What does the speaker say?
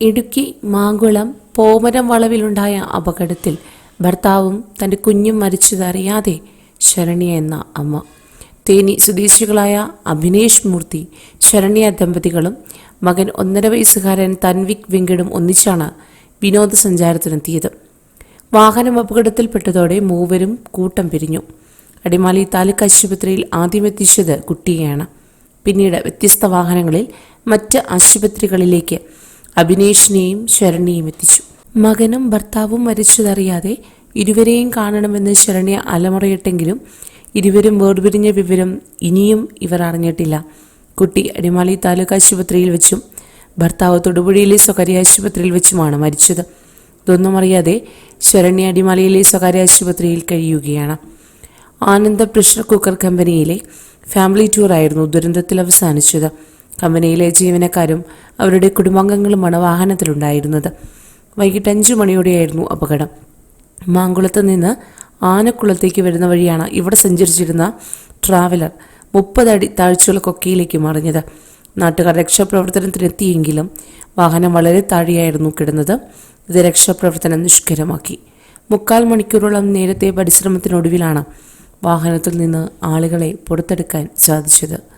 ഇടുക്കി മാങ്കുളം പോമരം വളവിലുണ്ടായ അപകടത്തിൽ ഭർത്താവും തന്റെ കുഞ്ഞും മരിച്ചതറിയാതെ ശരണ്യ എന്ന അമ്മ. തേനി സ്വദേശികളായ അഭിനേഷ് മൂർത്തി ശരണ്യ ദമ്പതികളും മകൻ ഒന്നര വയസ്സുകാരൻ തൻവിക് വെങ്കിടും ഒന്നിച്ചാണ് വിനോദസഞ്ചാരത്തിനെത്തിയത്. വാഹനം അപകടത്തിൽപ്പെട്ടതോടെ മൂവരും കൂട്ടം പിരിഞ്ഞു. അടിമാലി താലൂക്ക് ആശുപത്രിയിൽ ആദ്യമെത്തിച്ചത് കുട്ടിയെയാണ്. പിന്നീട് വ്യത്യസ്ത വാഹനങ്ങളിൽ മറ്റ് ആശുപത്രികളിലേക്ക് അഭിനേഷിനെയും ശരണ്യയും എത്തിച്ചു. മകനും ഭർത്താവും മരിച്ചതറിയാതെ ഇരുവരെയും കാണണമെന്ന് ശരണ്യ അലമുറയിട്ടെങ്കിലും ഇരുവരും വേർപിരിഞ്ഞ വിവരം ഇനിയും ഇവർ അറിഞ്ഞിട്ടില്ല. കുട്ടി അടിമാലി താലൂക്ക് ആശുപത്രിയിൽ വെച്ചും ഭർത്താവ് തൊടുപുഴയിലെ സ്വകാര്യ ആശുപത്രിയിൽ വെച്ചുമാണ് മരിച്ചത്. ഇതൊന്നും അറിയാതെ ശരണ്യ അടിമാലിയിലെ സ്വകാര്യ ആശുപത്രിയിൽ കഴിയുകയാണ്. ആനന്ദ പ്രഷർ കുക്കർ കമ്പനിയിലെ ഫാമിലി ടൂറായിരുന്നു ദുരന്തത്തിൽ അവസാനിച്ചത്. കമ്പനിയിലെ ജീവനക്കാരും അവരുടെ കുടുംബാംഗങ്ങളുമാണ് വാഹനത്തിലുണ്ടായിരുന്നത്. വൈകിട്ട് അഞ്ചു മണിയോടെയായിരുന്നു അപകടം. മാങ്കുളത്ത് നിന്ന് ആനക്കുളത്തേക്ക് വരുന്ന വഴിയാണ് ഇവിടെ സഞ്ചരിച്ചിരുന്ന ട്രാവലർ മുപ്പതടി താഴ്ചയുള്ള കൊക്കയിലേക്ക് മറിഞ്ഞത്. നാട്ടുകാർ രക്ഷാപ്രവർത്തനത്തിനെത്തിയെങ്കിലും വാഹനം വളരെ താഴെയായിരുന്നു കിടന്നത്. ഇത് രക്ഷാപ്രവർത്തനം നിഷ്കരമാക്കി. മുക്കാൽ മണിക്കൂറോളം നേരത്തെ പരിശ്രമത്തിനൊടുവിലാണ് വാഹനത്തിൽ നിന്ന് ആളുകളെ പുറത്തെടുക്കാൻ സാധിച്ചത്.